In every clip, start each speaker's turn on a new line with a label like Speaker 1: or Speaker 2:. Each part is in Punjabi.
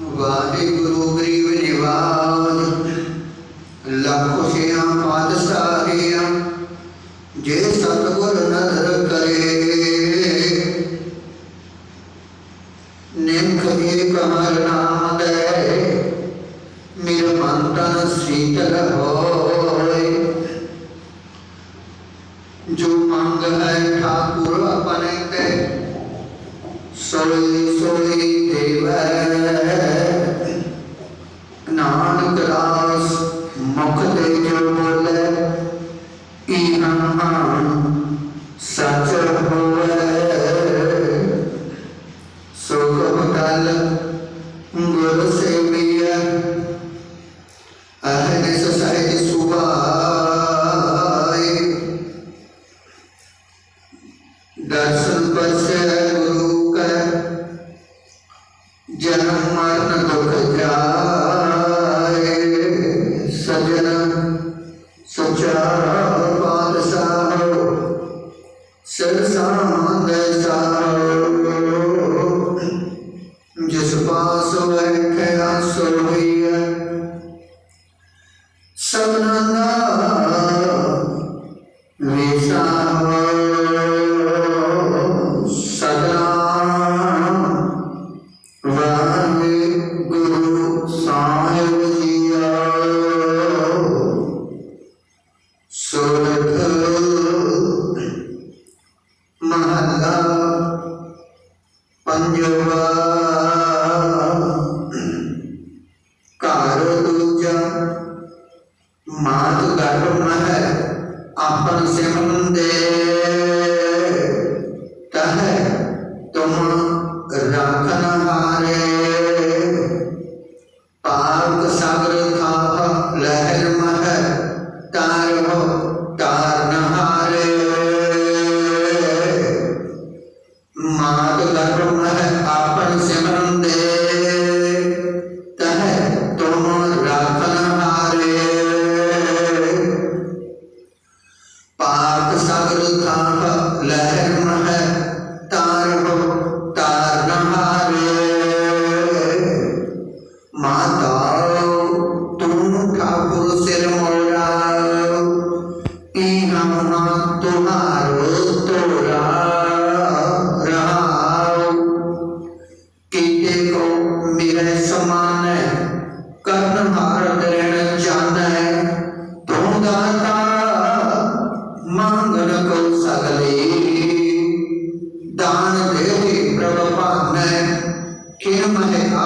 Speaker 1: ਵਾਹਿਗੁਰੂ ਗਰੀਬ ਨਿਵਾਜ ਲੱਖ ਸਿਆਂ ਪਾਦ ਸਾਰੀਆਂ ਜੇ ਸਤਗੁਰ ਨਦਰ ਕਰੇ। ਨੇਮ ਕਰੀਏ ਕਮਰ ਨਾਮ ਦੇ ਮੇਰਾ ਮਨ ਤਨ ਸੀਤਲ ਹੋ। அருள் சுழித்திவர் ਪੰਜਵਾ ਘਰ ਦੂਜਾ ਮਾਤ ਗਰਭ ਮਹਿ ਆਪਨ ਸਿਮਨ ਦੇ। ਕਰੁਣਾ ਹੈ ਆਪਨ ਸਿਮਰਨ ਦੇ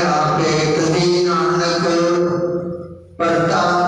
Speaker 1: ਆਪੇ ਕਦੀ ਨਾਨਕ ਪਰਤਾ